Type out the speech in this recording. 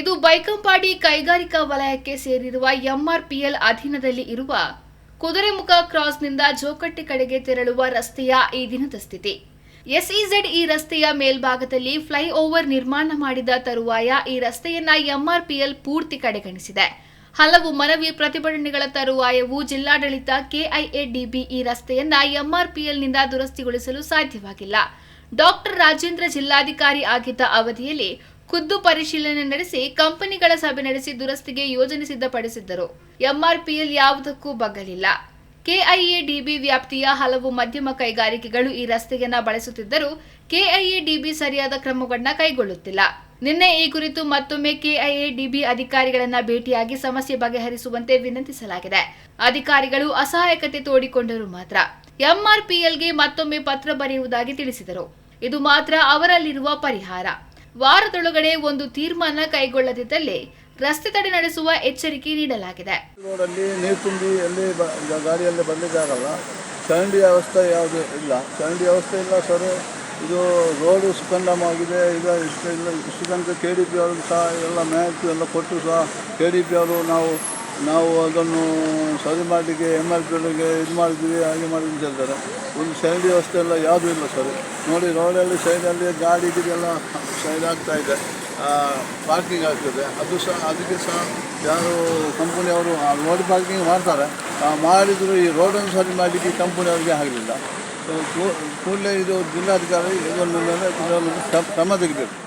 ಇದು ಬೈಕಂಪಾಡಿ ಕೈಗಾರಿಕಾ ವಲಯಕ್ಕೆ ಸೇರಿರುವ ಎಂಆರ್ಪಿಎಲ್ ಅಧೀನದಲ್ಲಿ ಇರುವ ಕುದುರೆಮುಖ ಕ್ರಾಸ್ನಿಂದ ಜೋಕಟ್ಟಿ ಕಡೆಗೆ ತೆರಳುವ ರಸ್ತೆಯ ಈ ದಿನದ ಸ್ಥಿತಿ. ಎಸ್ಇಝೆಡ್ ಈ ರಸ್ತೆಯ ಮೇಲ್ಭಾಗದಲ್ಲಿ ಫ್ಲೈಓವರ್ ನಿರ್ಮಾಣ ಮಾಡಿದ ತರುವಾಯ ಈ ರಸ್ತೆಯನ್ನ ಎಂಆರ್ಪಿಎಲ್ ಪೂರ್ತಿ ಕಡೆಗಣಿಸಿದೆ. ಹಲವು ಮನವಿ ಪ್ರತಿಭಟನೆಗಳ ತರುವಾಯವು ಜಿಲ್ಲಾಡಳಿತ ಕೆಐಎಡಿಬಿ ಈ ರಸ್ತೆಯನ್ನ ಎಂಆರ್ಪಿಎಲ್ನಿಂದ ದುರಸ್ತಿಗೊಳಿಸಲು ಸಾಧ್ಯವಾಗಿಲ್ಲ. ಡಾಕ್ಟರ್ ರಾಜೇಂದ್ರ ಜಿಲ್ಲಾಧಿಕಾರಿ ಆಗಿದ್ದ ಅವಧಿಯಲ್ಲಿ ಖುದ್ದು ಪರಿಶೀಲನೆ ನಡೆಸಿ ಕಂಪನಿಗಳ ಸಭೆ ನಡೆಸಿ ದುರಸ್ತಿಗೆ ಯೋಜನೆ ಸಿದ್ಧಪಡಿಸಿದ್ದರು. ಎಂಆರ್ಪಿಎಲ್ ಯಾವುದಕ್ಕೂ ಬಗ್ಗಲಿಲ್ಲ. ಕೆಐಎಡಿಬಿ ವ್ಯಾಪ್ತಿಯ ಹಲವು ಮಧ್ಯಮ ಕೈಗಾರಿಕೆಗಳು ಈ ರಸ್ತೆಯನ್ನ ಬಳಸುತ್ತಿದ್ದರೂ ಕೆಐಎಡಿಬಿ ಸರಿಯಾದ ಕ್ರಮಗಳನ್ನ ಕೈಗೊಳ್ಳುತ್ತಿಲ್ಲ. ನಿನ್ನೆ ಈ ಕುರಿತು ಮತ್ತೊಮ್ಮೆ ಕೆಐಎಡಿಬಿ ಅಧಿಕಾರಿಗಳನ್ನ ಭೇಟಿಯಾಗಿ ಸಮಸ್ಯೆ ಬಗೆಹರಿಸುವಂತೆ ವಿನಂತಿಸಲಾಗಿದೆ. ಅಧಿಕಾರಿಗಳು ಅಸಹಾಯಕತೆ ತೋಡಿಕೊಂಡರು ಮಾತ್ರ. ಎಂಆರ್ಪಿಎಲ್ಗೆ ಮತ್ತೊಮ್ಮೆ ಪತ್ರ ಬರೆಯುವುದಾಗಿ ತಿಳಿಸಿದರು. ಇದು ಮಾತ್ರ ಅವರಲ್ಲಿರುವ ಪರಿಹಾರ. ವಾರದೊಳಗಡೆ ಒಂದು ತೀರ್ಮಾನ ಕೈಗೊಳ್ಳದಿದ್ದಲ್ಲಿ ರಸ್ತೆ ತಡೆ ನಡೆಸುವ ಎಚ್ಚರಿಕೆ ನೀಡಲಾಗಿದೆ. ರೋಡಲ್ಲಿ ನೀರು ತುಂಬಿ ಎಲ್ಲಿ ಗಾಡಿಯಲ್ಲಿ ಬರಲಿಕ್ಕಾಗಲ್ಲ ಚರಂಡಿ ವ್ಯವಸ್ಥೆ ಯಾವುದು ಇಲ್ಲ. ಚರಂಡಿ ವ್ಯವಸ್ಥೆ ಇಲ್ಲ ಸರ್. ಇದು ರೋಡು ಸುಖಂಡಮಾಗಿದೆ ಈಗ ಇಷ್ಟು ಇಲ್ಲ, ಇಷ್ಟು ತನಕ ಕೆ ಡಿ ಪಿ ಅವರು ಸಹ ಎಲ್ಲ ಮ್ಯಾಚ್ ಎಲ್ಲ ಕೊಟ್ಟು ಸಹ ಕೆ ಡಿ ಪಿ ಅವರು ನಾವು ನಾವು ಅದನ್ನು ಸರಿ ಮಾಡಲಿಕ್ಕೆ ಎಂ ಎಲ್ ಪಿ ಅವರಿಗೆ ಇದು ಮಾಡಿದ್ವಿ ಹಾಗೆ ಮಾಡಿದ್ವಿ ಹೇಳ್ತಾರೆ. ಒಂದು ಚರಂಡಿ ವ್ಯವಸ್ಥೆ ಎಲ್ಲ ಯಾವುದೂ ಇಲ್ಲ ಸರ್. ನೋಡಿ ರೋಡಲ್ಲಿ ಸೈಡಲ್ಲಿ ಗಾಡಿ ಗಿಡಿ ಆಗ್ತಾ ಇದೆ. ಪಾರ್ಕಿಂಗ್ ಆಗ್ತದೆ. ಅದು ಸಹ, ಅದಕ್ಕೆ ಸಹ ಯಾರು ಕಂಪನಿಯವರು ರೋಡ್ ಪಾರ್ಕಿಂಗ್ ಮಾಡ್ತಾರೆ. ಮಾಡಿದರೂ ಈ ರೋಡನ್ನು ಸರಿ ಮಾಡಲಿಕ್ಕೆ ಕಂಪನಿಯವರಿಗೆ ಆಗಲಿಲ್ಲ. ಕೂಡಲೇ ಇದು ಜಿಲ್ಲಾಧಿಕಾರಿ ಇದನ್ನು ಕ್ರಮ ತೆಗಿಬೇಕು.